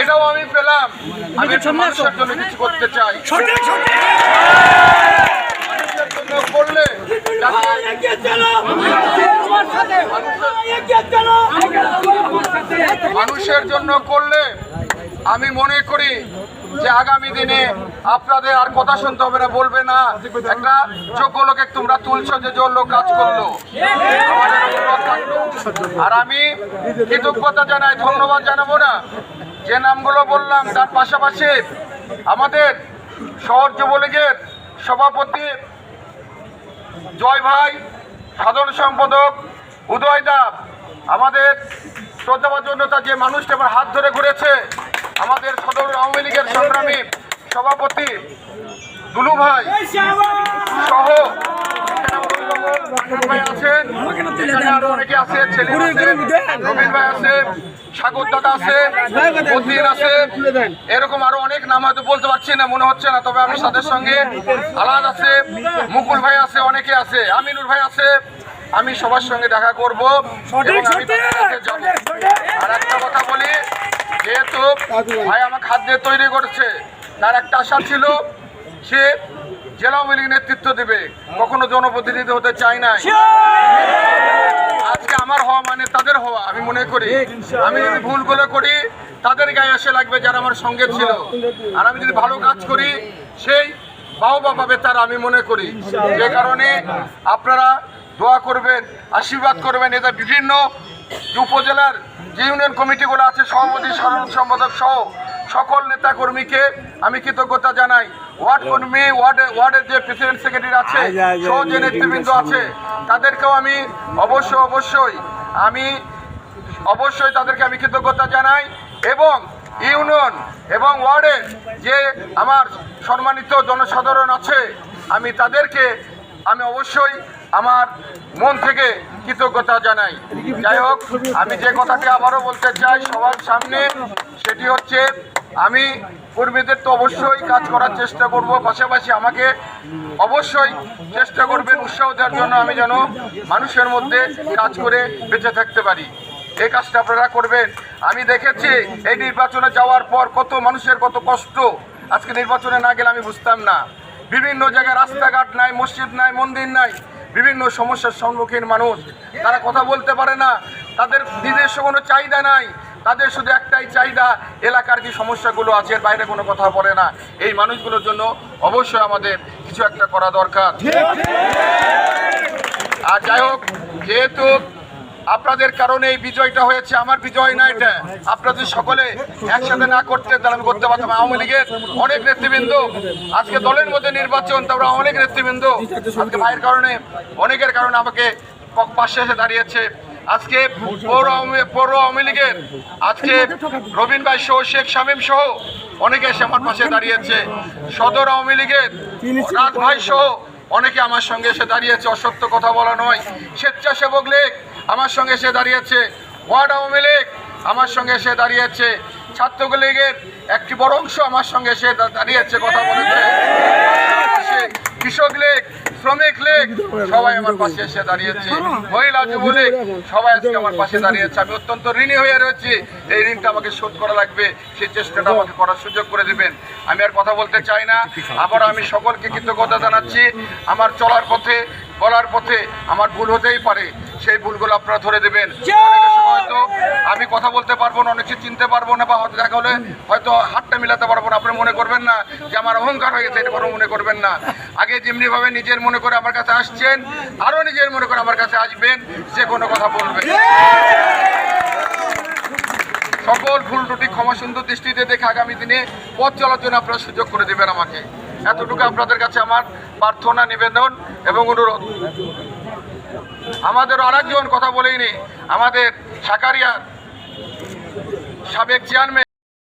এটাও আমি পেলাম। আমি মানুষের জন্য কিছু করতে চাই। মানুষের জন্য করলে মানুষের জন্য করলে আমি মনে করি যে আগামী দিনে আপনাদের আর কথা শুনতে হবে না বলবে না। একটা যোগ্য লোকে তোমরা তুলছো যে যোগ্য লোক কাজ করল। আর আমি কৃতজ্ঞতা জানাই ধন্যবাদ জানাব না। যে নামগুলো বললাম, তার পাশাপাশি আমাদের শহর যুবলীগের সভাপতি জয় ভাই, সাধারণ সম্পাদক উদয় দাব আমাদের শ্রদ্ধাভাজনতা যে মানুষটা আমার হাত ধরে ঘুরেছে, আমাদের সদর আওয়ামী লীগের সংগ্রামী সভাপতি দুলু ভাই। ভাই আছেন আরও অনেকে আছে ছেলে আছে ভাই আছে সাগর দাদা আছে মতিন আছে। এরকম আরও অনেক নাম হয়তো বলতে পারছি না মনে হচ্ছে না তবে আমি তাদের সঙ্গে আলাদ আছে মুকুল ভাই আছে অনেকে আছে আমিনুর ভাই আছে আমি সবার সঙ্গে দেখা করব। আর একটা কথা বলি যেহেতু ভাই। আমার খাদ্যের তৈরি করছে তার একটা আশা ছিল সে জেলা আওয়ামী লীগ নেতৃত্ব দেবে কখনো জনপ্রতিনিধি হতে চায় না আজকে আমার হওয়া মানে তাদের হওয়া আমি মনে করি। আমি যদি ভুল করে করি তাদের গায়ে এসে লাগবে যারা আমার সঙ্গে ছিল। আর আমি যদি ভালো কাজ করি সেই বাহবা পাবে তারা আমি মনে করি। যে কারণে আপনারা দোয়া করবেন আশীর্বাদ করবেন। এটা বিভিন্ন উপজেলার যে ইউনিয়ন কমিটিগুলো আছে সভাপতি সাধারণ সম্পাদক সহ সকল নেতাকর্মীকে আমি কৃতজ্ঞতা জানাই। ওয়ার্ড কর্মী ওয়ার্ডে ওয়ার্ডের যে প্রেসিডেন্ট সেক্রেটারি আছে সহ যে নেতৃবৃন্দ আছে তাদেরকেও আমি অবশ্যই অবশ্যই আমি অবশ্যই তাদেরকে আমি কৃতজ্ঞতা জানাই এবং ইউনিয়ন এবং ওয়ার্ডের যে আমার সম্মানিত জনসাধারণ আছে আমি তাদেরকে আমি অবশ্যই আমার মন থেকে কৃতজ্ঞতা জানাই। যাই হোক আমি যে কথাটি আবারও বলতে চাই সবার সামনে সেটি হচ্ছে আমি কর্মীদের তো অবশ্যই কাজ করার চেষ্টা করব, পাশাপাশি আমাকে অবশ্যই চেষ্টা করবেন, উৎসাহ দেওয়ার জন্য আমি যেন মানুষের মধ্যে কাজ করে বেঁচে থাকতে পারি। এই কাজটা আপনারা করবেন। আমি দেখেছি এই নির্বাচনে যাওয়ার পর কত মানুষের কত কষ্ট। আজকে নির্বাচনে না গেলে আমি বুঝতাম না। বিভিন্ন জায়গায় রাস্তাঘাট নাই, মসজিদ নাই, মন্দির নাই, বিভিন্ন সমস্যার সম্মুখীন মানুষ। তারা কথা বলতে পারে না। তাদের নিজস্ব কোনো চাহিদা নাই। তাদের শুধু একটাই চাহিদা, এলাকার কি সমস্যাগুলো আছে, এর বাইরে কোনো কথা বলে না। এই মানুষগুলোর জন্য অবশ্যই আমাদের কিছু একটা করা দরকার। আর যাই হোক, যেহেতু আপনাদের কারণে এই বিজয়টা হয়েছে, আমার বিজয় না এটা, আপনারা যদি সকলে একসাথে না করতে, তাহলে আমি করতে পারতাম। আওয়ামী লীগের অনেক নেতৃবৃন্দ আজকে দলের মধ্যে নির্বাচন তারপরে অনেক নেতৃবৃন্দ। আজকে ভাইয়ের কারণে, অনেকের কারণে আমাকে পাশে এসে দাঁড়িয়েছে। আজকে পৌর পৌর আওয়ামী লীগের আজকে রবীন ভাই সহ শেখ শামীম সহ অনেকে এসে আমার পাশে দাঁড়িয়েছে। সদর আওয়ামী লীগের রাজ ভাই সহ অনেকে আমার সঙ্গে এসে দাঁড়িয়েছে। অসত্য কথা বলা নয়। স্বেচ্ছাসেবক লীগ আমার সঙ্গে এসে দাঁড়িয়েছে। ওয়ার্ড আওয়ামী লীগ আমার সঙ্গে এসে দাঁড়িয়েছে। ছাত্র লীগের একটি বড় অংশ আমার সঙ্গে এসে দাঁড়িয়েছে, কথা বলেছে। কৃষক লীগ শ্রমিক লীগ, সবাই আমার পাশে এসে দাঁড়িয়েছে। মহিলা যুবলীগ, সবাই আজকে আমার পাশে দাঁড়িয়েছে। আমি অত্যন্ত ঋণী হয়ে রয়েছি। এই ঋণটা আমাকে শোধ করা লাগবে। সেই চেষ্টাটা আমাকে করার সুযোগ করে দেবেন। আমি আর কথা বলতে চাই না। আবার আমি সকলকে কৃতজ্ঞতা জানাচ্ছি। আমার চলার পথে, বলার পথে আমার ভুল হতেই পারে। সেই ভুলগুলো আপনারা ধরে দেবেন। হয়তো কথা বলতে পারব না অনেক কিছু চিনতে পারব না বা হয়তো দেখা হলে হয়তো হাতটা মিলাতে পারব না। আপনি মনে করবেন না যে আমার অহংকার হয়ে গেছে, এটা কোনো মনে করবেন না। আগে যেমনিভাবে নিজের মনে করে আমার কাছে আসছেন আরও নিজের মনে করে আমার কাছে আসবেন, যে কোনো কথা বলবেন সকল ভুল ত্রুটি ক্ষমা সুন্দর দৃষ্টিতে দেখে আগামী দিনে পথ চলার জন্য আপনারা সুযোগ করে দেবেন আমাকে। এতটুকু আপনাদের কাছে আমার প্রার্থনা, নিবেদন এবং অনুরোধ। আমাদের আরেকজন কথা বলেইনি, আমাদের সাকারিয়ার সাবেক চেয়ারম্যান